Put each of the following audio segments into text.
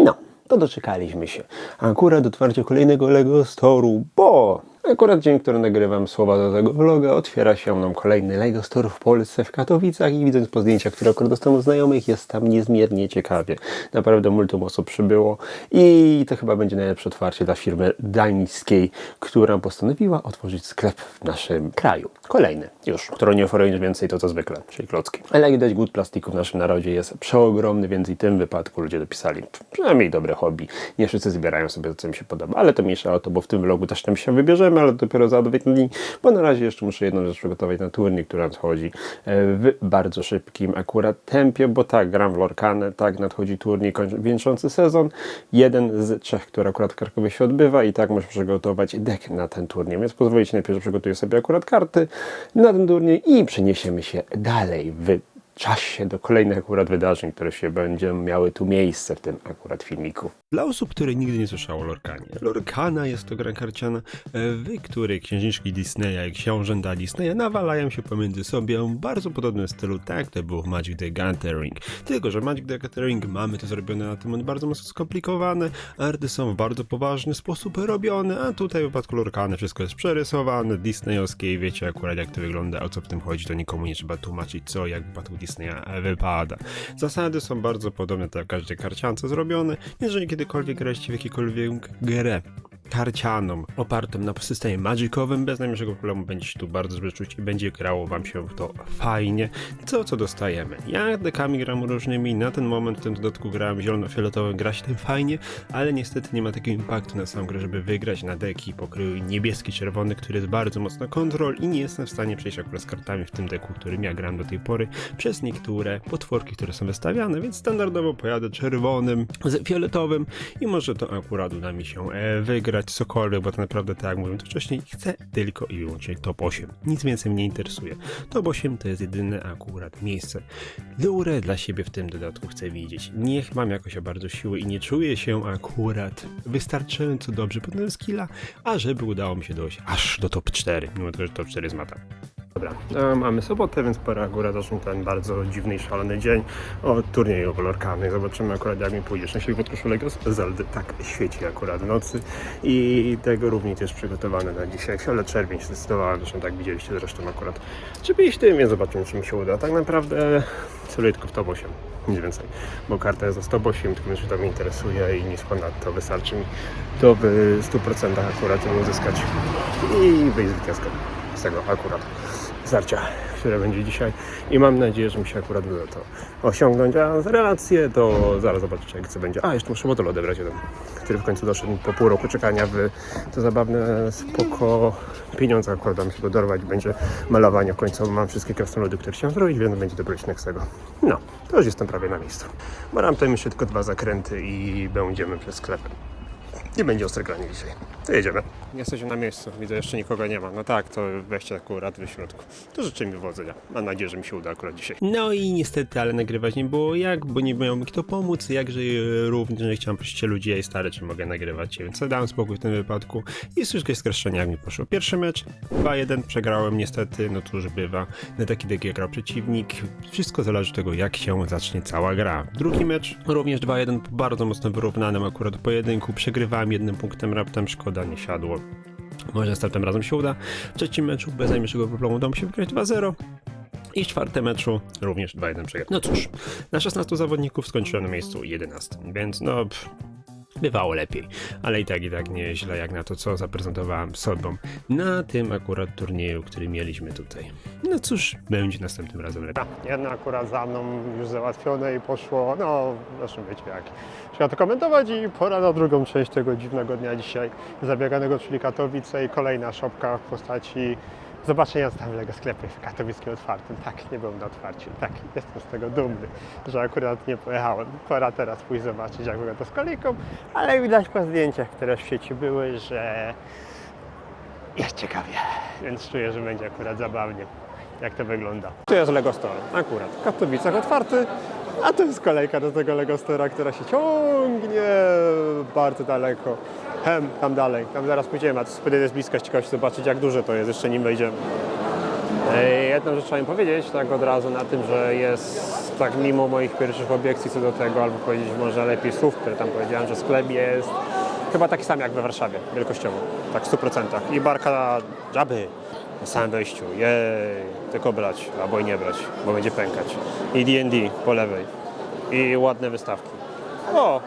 No, to doczekaliśmy się. Akurat otwarcie kolejnego Lego Store'u, bo akurat dzień, który nagrywam słowa do tego vloga, otwiera się nam kolejny Lego Store w Polsce, w Katowicach i widząc po zdjęciach, które akurat dostałem od znajomych, jest tam niezmiernie ciekawie. Naprawdę multum osób przybyło i to chyba będzie najlepsze otwarcie dla firmy dańskiej, która postanowiła otworzyć sklep w naszym kraju. Kolejny już, którą nie oferuje nic więcej to co zwykle, czyli klocki. Ale jak widać, głód plastiku w naszym narodzie jest przeogromny, więc i w tym wypadku ludzie dopisali przynajmniej dobre hobby. Nie wszyscy zbierają sobie to, co im się podoba, ale to mniejsza o to, bo w tym vlogu też tam się wybierzemy, ale dopiero za dwie dni, bo na razie jeszcze muszę jedną rzecz przygotować na turniej, która nadchodzi e, w bardzo szybkim akurat tempie, bo tak, gram w Lorkanę, tak, nadchodzi turniej wieńczący sezon, jeden z trzech, który akurat w Krakowie się odbywa i tak muszę przygotować deck na ten turniej, więc pozwolicie najpierw, że przygotuję sobie akurat karty na ten turniej i przeniesiemy się dalej w czasie do kolejnych akurat wydarzeń, które się będą miały tu miejsce w tym akurat filmiku. Dla osób, które nigdy nie słyszały o Lorkanie. Lorkana jest to gra karciana, e, w której księżniczki Disneya i książęta Disneya nawalają się pomiędzy sobie w bardzo podobnym stylu, tak to było w Magic the Gathering. Tylko, że Magic the Gathering mamy to zrobione na moment bardzo mocno skomplikowane, arty są w bardzo poważny sposób robione, a tutaj w wypadku Lorkany wszystko jest przerysowane, disneyowskie i wiecie akurat jak to wygląda, o co w tym chodzi, to nikomu nie trzeba tłumaczyć co, jak w Disneya wypada. Zasady są bardzo podobne tak w każdej karciance zrobione, jeżeli kiedykolwiek graliście w jakiekolwiek grę karcianą, opartą na systemie magicowym, bez najmniejszego problemu będzie się tu bardzo dobrze czuć i będzie grało wam się w to fajnie. Co, co dostajemy? Ja dekami gram różnymi, na ten moment w tym dodatku grałem zielono-fioletowym, gra się tym fajnie, ale niestety nie ma takiego impaktu na samą grę, żeby wygrać na deki pokroju niebieski-czerwony, który jest bardzo mocno kontrol i nie jestem w stanie przejść akurat z kartami w tym deku, którym ja gram do tej pory, przez niektóre potworki, które są wystawiane, więc standardowo pojadę czerwonym z fioletowym i może to akurat uda mi się e, wygrać cokolwiek, bo to naprawdę tak jak mówiłem to wcześniej, chcę tylko i wyłącznie top 8. Nic więcej mnie interesuje. Top 8 to jest jedyne akurat miejsce. Lurę dla siebie w tym dodatku chcę widzieć. Niech mam jakoś bardzo siły i nie czuję się akurat wystarczająco dobrze pod tym skilla, a żeby udało mi się dojść aż do top 4, mimo tego, że top 4 jest mata. Dobra, e, mamy sobotę, więc pora góra zacząć ten bardzo dziwny i szalony dzień od turnieju kolorkany. Zobaczymy akurat jak mi pójdzie. Szczęśliwie podróż Legos Zeldy tak świeci akurat w nocy i tego również jest przygotowany na dzisiaj. Fiolet czerwień zdecydowałem, zresztą tak widzieliście zresztą akurat. Iść tym, więc zobaczymy czy mi się uda. Tak naprawdę celuję tylko w top 8, nic więcej, bo karta jest za 108, tylko mnie się mnie interesuje i nic ponadto wystarczy mi to w 100% akurat ją uzyskać i wyjść zwycięsko z tego akurat starcia, które będzie dzisiaj i mam nadzieję, że mi się akurat uda to osiągnąć, a relacje to zaraz zobaczycie jak co będzie. A, jeszcze muszę motor odebrać jeden, który w końcu doszedł po pół roku czekania w to zabawne spoko pieniądze akurat dam się go dorwać, będzie malowanie w końcu mam wszystkie krasnoludy, które chciałem zrobić, więc będzie dobrać z tego. No, to już jestem prawie na miejscu. Bo mam tam jeszcze tylko dwa zakręty i będziemy przez sklep. Nie będzie ostre granie dzisiaj. To jedziemy. Jesteśmy na miejscu, widzę, jeszcze nikogo nie ma. No tak, to weźcie akurat w środku. To życzę mi powodzenia. Mam nadzieję, że mi się uda akurat dzisiaj. No i niestety, ale nagrywać nie było jak, bo nie miał mi kto pomóc, jakże również chciałem prosić ludzi, i stary, czy mogę nagrywać, więc dałem spokój w tym wypadku i wszystkie skraszczenia jak mi poszło. Pierwszy mecz, 2-1, przegrałem niestety, no cóż bywa, na taki dek jak grał przeciwnik, wszystko zależy od tego, jak się zacznie cała gra. Drugi mecz, również 2-1, po bardzo mocno wyrównanym akurat pojedynku, przegrywałem jednym punktem raptem, szkoda, nie siadło. Może następnym razem się uda. W trzecim meczu bez najmniejszego problemu udało mi się wygrać 2-0. I w czwartym meczu również 2-1 przegrać. No cóż, na 16 zawodników skończyłem na miejscu 11, więc no... Pff, Bywało lepiej, ale i tak i tak nieźle jak na to, co zaprezentowałem sobą na tym akurat turnieju, który mieliśmy tutaj. No cóż, będzie następnym razem lepiej. Jedno akurat za mną już załatwione i poszło, no zresztą wiecie jak. Trzeba to komentować i pora na drugą część tego dziwnego dnia dzisiaj zabieganego, czyli Katowice i kolejna szopka w postaci zobaczenia tam Lego sklepie w katowickim otwartym. Tak, nie byłem na otwarciu, tak, jestem z tego dumny, że akurat nie pojechałem. Pora teraz pójść zobaczyć jak wygląda z kolejką, ale widać po zdjęciach, które w sieci były, że jest ciekawie, więc czuję, że będzie akurat zabawnie, jak to wygląda. Tu jest Lego Store, akurat, w Katowicach otwarty, a to jest kolejka do tego Lego Store'a, która się ciągnie bardzo daleko. Hem, tam dalej, tam zaraz pójdziemy, a to jest bliska, ciekawe zobaczyć jak duże to jest, jeszcze nim wejdziemy. Ej, Jedną rzecz im powiedzieć, tak od razu na tym, że jest tak mimo moich pierwszych obiekcji co do tego, albo powiedzieć może lepiej słów, które tam powiedziałem, że sklep jest chyba taki sam jak we Warszawie, wielkościowo, tak w 100%. I barka dżaby na samym wejściu, jej, tylko brać, albo i nie brać, bo będzie pękać. I D&D po lewej. I ładne wystawki. O,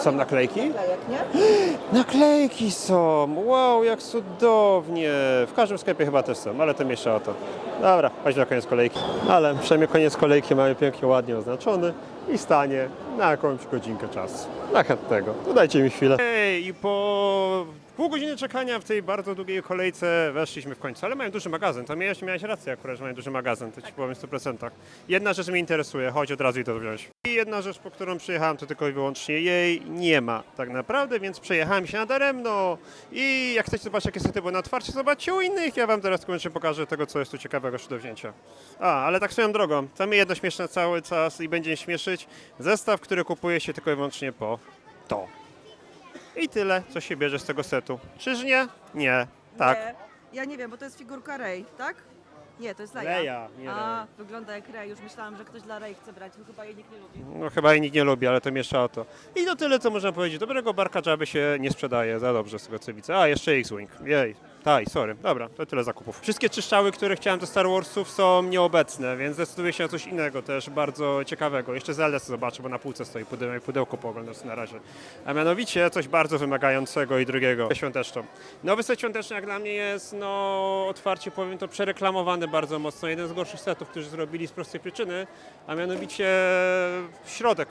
są naklejki? Naklejki są! Wow, jak cudownie! W każdym sklepie chyba też są, ale to mniejsza o to. Dobra, chodźmy na koniec kolejki. Ale przynajmniej koniec kolejki mamy pięknie, ładnie oznaczony i stanie na jakąś godzinkę czasu. Na chętnego. To dajcie mi chwilę. Ej, i po pół godziny czekania w tej bardzo długiej kolejce weszliśmy w końcu, ale mają duży magazyn. To miałeś, miałeś rację akurat, że mają duży magazyn, to ci powiem w 100%. Jedna rzecz mnie interesuje, chodź od razu i to wziąć. I jedna rzecz, po którą przyjechałem, to tylko i wyłącznie jej nie ma tak naprawdę, więc przejechałem się nadaremno i jak chcecie zobaczyć, jakie sety były na otwarcie, zobaczcie u innych. Ja wam teraz koniecznie pokażę tego, co jest tu ciekawego jeszcze do wzięcia. A, ale tak swoją drogą, to mnie jedno śmieszne cały czas i będzie śmieszyć. Zestaw, który kupuje się tylko i wyłącznie po to. I tyle, co się bierze z tego setu. Czyż nie? Nie. Tak. Nie. Ja nie wiem, bo to jest figurka Rey, tak? Nie, to jest Leia. Leia, nie A, wygląda jak Rey. Już myślałam, że ktoś dla Rey chce brać, bo chyba jej nikt nie lubi. No chyba jej nikt nie lubi, ale to miesza o to. I to tyle, co można powiedzieć. Dobrego barka Jabby się nie sprzedaje za dobrze z tego co widzę. A, jeszcze X-Wing. Jej. Taj, sorry. Dobra, to tyle zakupów. Wszystkie czyszczały, które chciałem do Star Warsów są nieobecne, więc zdecyduję się na coś innego też bardzo ciekawego. Jeszcze Zelda zobaczę, bo na półce stoi pudełko, pudełko pooglądam na razie. A mianowicie coś bardzo wymagającego i drugiego. Świąteczną. Nowy set świąteczny jak dla mnie jest, no otwarcie powiem to przereklamowany bardzo mocno. Jeden z gorszych setów, którzy zrobili z prostej przyczyny, a mianowicie środek.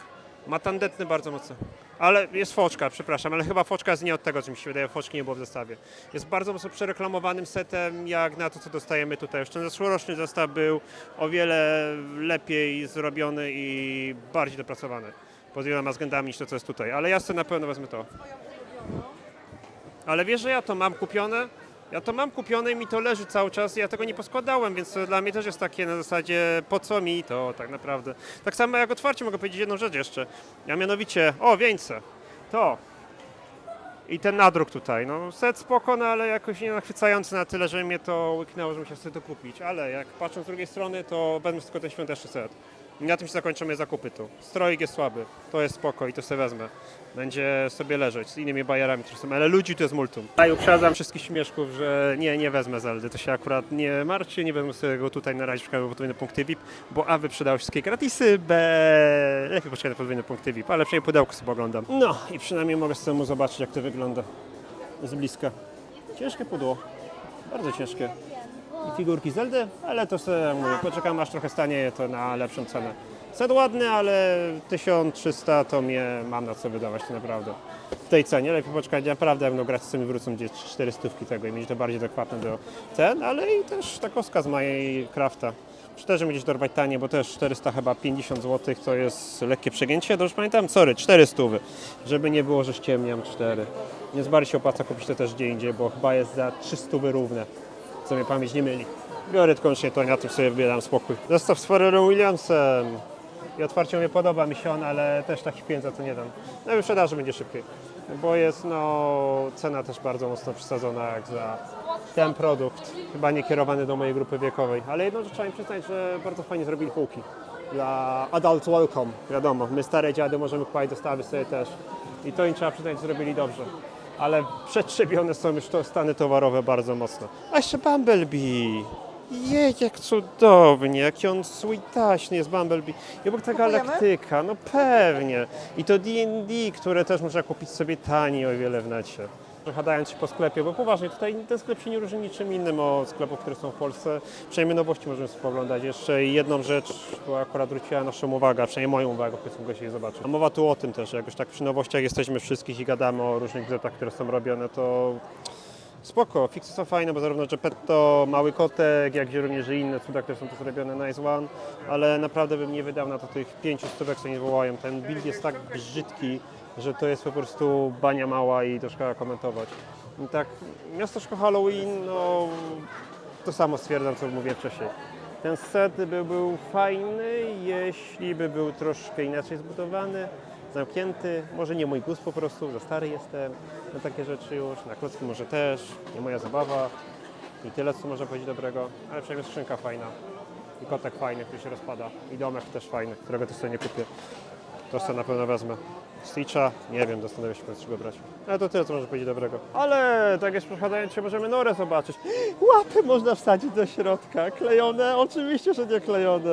Ma tandetny bardzo mocno. Ale jest foczka, przepraszam, ale chyba foczka jest nie od tego, co mi się wydaje, foczki nie było w zestawie. Jest bardzo mocno przereklamowanym setem, jak na to, co dostajemy tutaj. Już ten zeszłoroczny zestaw był o wiele lepiej zrobiony i bardziej dopracowany pod wieloma względami niż to, co jest tutaj. Ale ja sobie na pewno wezmę to. Ale wiesz, że ja to mam kupione? Ja to mam kupione i mi to leży cały czas ja tego nie poskładałem, więc dla mnie też jest takie na zasadzie po co mi to tak naprawdę. Tak samo jak otwarcie mogę powiedzieć jedną rzecz jeszcze. A mianowicie, o wieńce, to i ten nadruk tutaj. No set spoko, no ale jakoś nie nachwycający na tyle, że mnie to łyknęło, że musiał sobie to kupić. Ale jak patrzę z drugiej strony, to wezmę tylko ten świąteczny set. Na tym się zakończą moje zakupy tu. Stroik jest słaby, to jest spoko i to sobie wezmę. Będzie sobie leżeć z innymi bajerami, które są, ale ludzi to jest multum. A i uprzedzam wszystkich śmieszków, że nie, nie wezmę Zeldy, to się akurat nie martwcie, nie wezmę sobie go tutaj na razie, szukam podwójne punkty VIP, bo A wyprzedały wszystkie gratisy, B lepiej poczekać na podwójne punkty VIP, ale przynajmniej pudełko sobie oglądam. No i przynajmniej mogę samemu zobaczyć jak to wygląda z bliska. Ciężkie pudło, bardzo ciężkie. I figurki Zeldy, ale to sobie mówię, poczekam aż trochę stanieje to na lepszą cenę. Set ładny, ale 1300 to mnie mam na co wydawać naprawdę. W tej cenie lepiej poczekać, naprawdę jak no gratisy mi wrócą gdzieś 400 tego i mieć to bardziej adekwatne do cen, ale i też takowska z mojej krafta. Czy też gdzieś dorwać tanie, bo też 400 chyba 50 zł to jest lekkie przegięcie, dobrze pamiętam? Sorry, 400, żeby nie było, że ściemniam 4. Więc bardziej się opłaca kupić to też gdzie indziej, bo chyba jest za 300 równe co mnie pamięć nie myli. Biorę tylko wyłącznie to na tym sobie wybieram spokój. Zestaw z Pharrellem Williamsem. I otwarcie mnie podoba mi się on, ale też takich pieniędzy to nie dam. No i wyprzedaży będzie szybciej. Bo jest no cena też bardzo mocno przesadzona jak za ten produkt. Chyba nie kierowany do mojej grupy wiekowej. Ale jedną rzecz trzeba im przyznać, że bardzo fajnie zrobili półki. Dla adult welcome, wiadomo. My stare dziady możemy kupować dostawy sobie też. I to im trzeba przyznać, że zrobili dobrze ale przetrzebione są już to stany towarowe bardzo mocno. A jeszcze Bumblebee. Jej, jak cudownie, jaki on sweetaśny jest Bumblebee. I obok ta Kupujemy? galaktyka, no pewnie. I to D&D, które też można kupić sobie taniej o wiele w necie. Hadając się po sklepie, bo poważnie, tutaj ten sklep się nie różni niczym innym od sklepów, które są w Polsce. Przynajmniej nowości możemy spoglądać. Jeszcze i jedną rzecz, która akurat zwróciła naszą uwagę, przynajmniej moją uwagę, powiedzmy, mogę się zobaczyć. Mowa tu o tym też, jak już tak przy nowościach jesteśmy wszystkich i gadamy o różnych zetach, które są robione, to Spoko, fiksy są fajne, bo zarówno Geppetto, Mały Kotek, jak i również inne cuda, które są tu zrobione, Nice One, ale naprawdę bym nie wydał na to tych pięciu stówek, co nie wołają. Ten build jest tak brzydki, że to jest po prostu bania mała i to szkoda komentować. I tak, miasteczko Halloween, no to samo stwierdzam, co mówiłem wcześniej. Ten set by był fajny, jeśli by był troszkę inaczej zbudowany, zamknięty. Może nie mój gust po prostu, za stary jestem na takie rzeczy już, na klocki może też, nie moja zabawa. I tyle, co można powiedzieć dobrego, ale przynajmniej skrzynka fajna. I kotek fajny, który się rozpada. I domek też fajny, którego też sobie nie kupię. To sobie na pewno wezmę. Stitcha? Nie wiem, zastanawiam się, czego brać. Ale to tyle, co można powiedzieć dobrego. Ale tak jest przechadzając się, możemy norę zobaczyć. Łapy można wsadzić do środka. Klejone? Oczywiście, że nie klejone.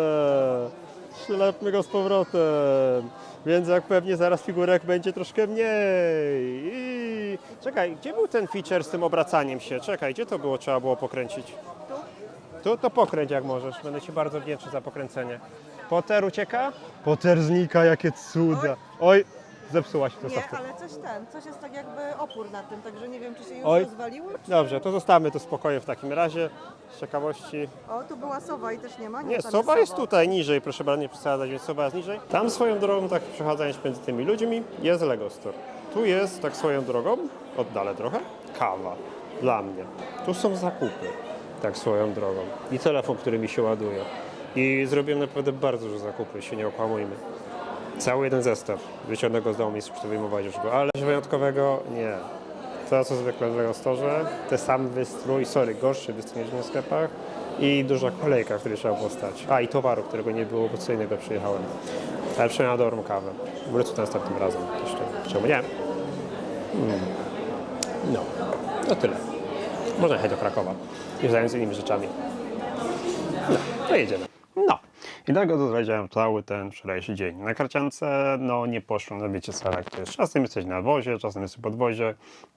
Przylepmy go z powrotem. Więc jak pewnie zaraz figurek będzie troszkę mniej. I... Czekaj, gdzie był ten feature z tym obracaniem się? Czekaj, gdzie to było? Trzeba było pokręcić. Tu to pokręć jak możesz. Będę Ci bardzo wdzięczny za pokręcenie. Potter ucieka? Potter znika, jakie cuda. Oj, zepsuła się to Nie, ale coś ten, coś jest tak jakby opór na tym, także nie wiem, czy się już Oj. rozwaliło. Czy... Dobrze, to zostawmy to spokojem w takim razie. Z ciekawości. O, tu była sowa i też nie ma? Nie, tam sowa jest tutaj niżej, proszę bardzo, nie przesadzać, więc sowa jest niżej. Tam swoją drogą, tak przechadzając między tymi ludźmi, jest Lego Store. Tu jest, tak swoją drogą, oddalę trochę, kawa dla mnie. Tu są zakupy, tak swoją drogą. I telefon, który mi się ładuje. I zrobiłem naprawdę bardzo dużo zakupów, się nie okłamujmy. Cały jeden zestaw. Wyciągnę go z domu, chcę wyjmować już go, ale coś wyjątkowego nie. To, co zwykle w Lego Store, ten sam wystrój, sorry, gorszy wystrój niż w sklepach i duża kolejka, w której trzeba było stać. A, i towaru, którego nie było, bo co innego przyjechałem. Ale na dobrą kawę. Wrócę następnym razem jeszcze. Czemu nie? Hmm. No, to tyle. Można jechać do Krakowa zająć się innymi rzeczami. No, to jedziemy. No. I tak oto cały ten wczorajszy dzień. Na karciance, no nie poszło, no wiecie co, jak to jest. Czasem jesteś na wozie, czasem jesteś pod wozie.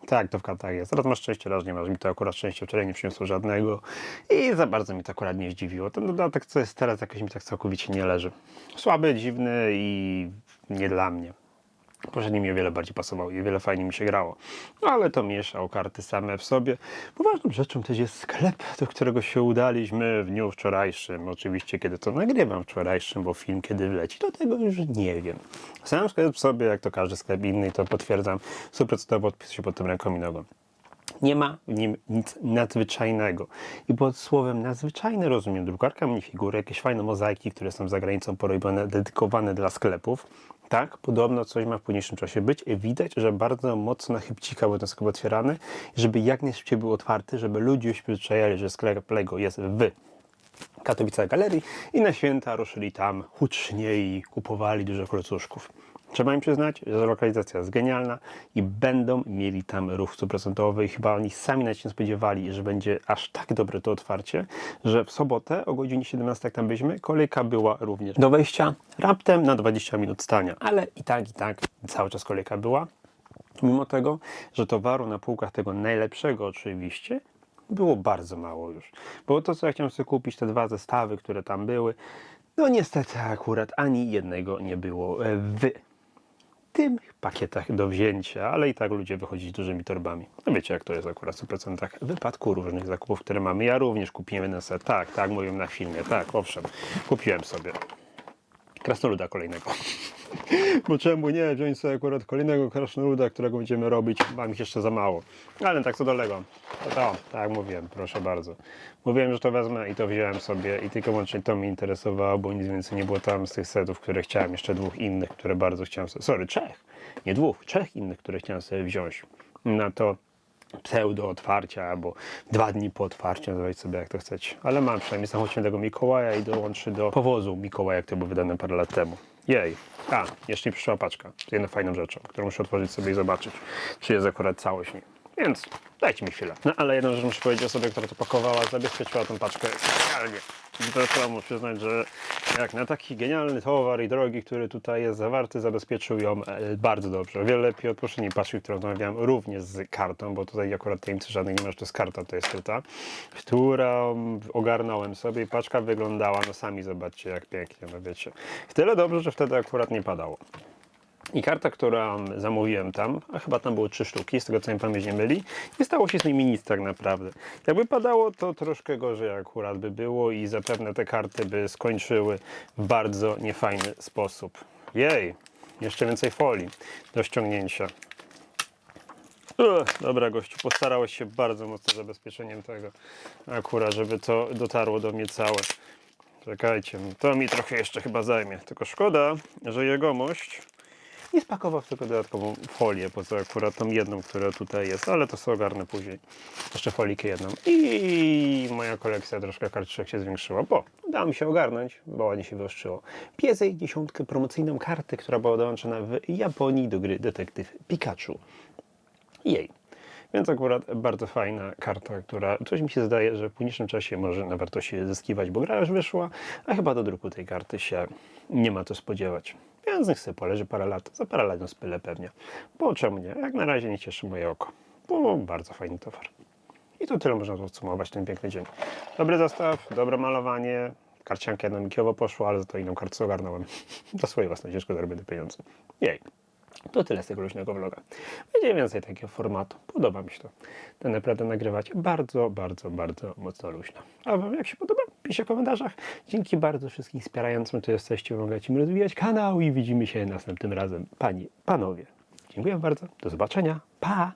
Tak, to w kartach jest. Raz masz szczęście, raz nie masz. Mi to akurat szczęście wczoraj nie przyniosło żadnego. I za bardzo mi to akurat nie zdziwiło. Ten dodatek, co jest teraz, jakoś mi tak całkowicie nie leży. Słaby, dziwny i nie dla mnie. Poprzedni mi o wiele bardziej pasował i wiele fajniej mi się grało. No ale to mieszał karty same w sobie. Poważną rzeczą też jest sklep, do którego się udaliśmy w dniu wczorajszym. Oczywiście, kiedy to nagrywam wczorajszym, bo film kiedy wleci, to tego już nie wiem. Sam sklep w sobie, jak to każdy sklep inny, to potwierdzam, stuprocentowo odpisuję się pod tym ręką i nogą. Nie ma w nim nic nadzwyczajnego. I pod słowem nadzwyczajne rozumiem drukarka minifigury, jakieś fajne mozaiki, które są za granicą porobione, dedykowane dla sklepów. Tak, podobno coś ma w późniejszym czasie być. I widać, że bardzo mocno na chybcika był ten sklep otwierany, żeby jak najszybciej był otwarty, żeby ludzie już przyzwyczajali, że sklep Lego jest w Katowice Galerii i na święta ruszyli tam hucznie i kupowali dużo klocuszków. Trzeba im przyznać, że lokalizacja jest genialna i będą mieli tam ruch stuprocentowy i chyba oni sami nawet się spodziewali, że będzie aż tak dobre to otwarcie, że w sobotę o godzinie 17 jak tam byliśmy, kolejka była również do wejścia raptem na 20 minut stania, ale i tak, i tak cały czas kolejka była. Mimo tego, że towaru na półkach tego najlepszego oczywiście było bardzo mało już. Bo to, co ja chciałem sobie kupić, te dwa zestawy, które tam były, no niestety akurat ani jednego nie było e, w tych pakietach do wzięcia, ale i tak ludzie wychodzili z dużymi torbami. No wiecie, jak to jest akurat w 100% w wypadku różnych zakupów, które mamy. Ja również kupiłem jeden. Tak, tak, mówiłem na filmie. Tak, owszem, kupiłem sobie krasnoluda kolejnego. Bo czemu nie wziąć sobie akurat kolejnego krasnoluda, którego będziemy robić, mam ich jeszcze za mało. Ale tak co do Lego. To, to tak mówiłem, proszę bardzo. Mówiłem, że to wezmę i to wziąłem sobie i tylko wyłącznie to mnie interesowało, bo nic więcej nie było tam z tych setów, które chciałem. Jeszcze dwóch innych, które bardzo chciałem sobie... Sorry, trzech. Nie dwóch, trzech innych, które chciałem sobie wziąć. Na to pseudo otwarcia, albo dwa dni po otwarciu, nazywajcie sobie jak to chcecie. Ale mam przynajmniej samochód świętego Mikołaja i dołączy do powozu Mikołaja, który był wydany parę lat temu. Jej. A, jeszcze mi przyszła paczka z jedną fajną rzeczą, którą muszę otworzyć sobie i zobaczyć, czy jest akurat całość w niej. Więc dajcie mi chwilę. No ale jedną rzecz muszę powiedzieć osobie, która to pakowała, zabezpieczyła tą paczkę specjalnie. I to trzeba mu przyznać, że jak na taki genialny towar i drogi, który tutaj jest zawarty, zabezpieczył ją e, bardzo dobrze. O wiele lepiej od poprzedniej paczki, którą zamawiałem również z kartą, bo tutaj akurat tajemnicy żadnej nie ma, że to jest karta, to jest skryta, którą ogarnąłem sobie i paczka wyglądała, no sami zobaczcie jak pięknie, no wiecie. Tyle dobrze, że wtedy akurat nie padało. I karta, którą zamówiłem tam, a chyba tam były trzy sztuki, z tego co mi pamięć nie myli, nie stało się z nimi nic tak naprawdę. Jakby padało, to troszkę gorzej akurat by było i zapewne te karty by skończyły w bardzo niefajny sposób. Jej, jeszcze więcej folii do ściągnięcia. Ugh, dobra gościu, postarałeś się bardzo mocno zabezpieczeniem tego akurat, żeby to dotarło do mnie całe. Czekajcie, to mi trochę jeszcze chyba zajmie. Tylko szkoda, że jegomość i spakował w tylko dodatkową folię, poza akurat tą jedną, która tutaj jest, ale to sobie ogarnę później. Jeszcze folikę jedną. I moja kolekcja troszkę karteczek się zwiększyła, bo udało mi się ogarnąć, bo ładnie się wyostrzyło. Piezej dziesiątkę, promocyjną kartę, która była dołączona w Japonii do gry Detektyw Pikachu. Jej. Więc akurat bardzo fajna karta, która coś mi się zdaje, że w późniejszym czasie może na wartości zyskiwać, bo gra już wyszła, a chyba do druku tej karty się nie ma co spodziewać. Więc niech sobie parę lat, za parę lat ją spylę pewnie. Bo czemu nie? Jak na razie nie cieszy moje oko. Bo bardzo fajny towar. I to tyle można podsumować ten piękny dzień. Dobry zestaw, dobre malowanie, karcianka jedno mikiowo poszło, ale za to inną kartę ogarnąłem. Za swoje własne ciężko zarobione pieniądze. Jej. To tyle z tego luźnego vloga. Będzie więcej takiego formatu. Podoba mi się to. To naprawdę nagrywać bardzo, bardzo, bardzo mocno luźno. A Wam jak się podoba? Piszcie w komentarzach. Dzięki bardzo wszystkim wspierającym, tu jesteście. Pomagacie mi rozwijać kanał i widzimy się następnym razem. Panie, panowie. Dziękuję bardzo. Do zobaczenia. Pa!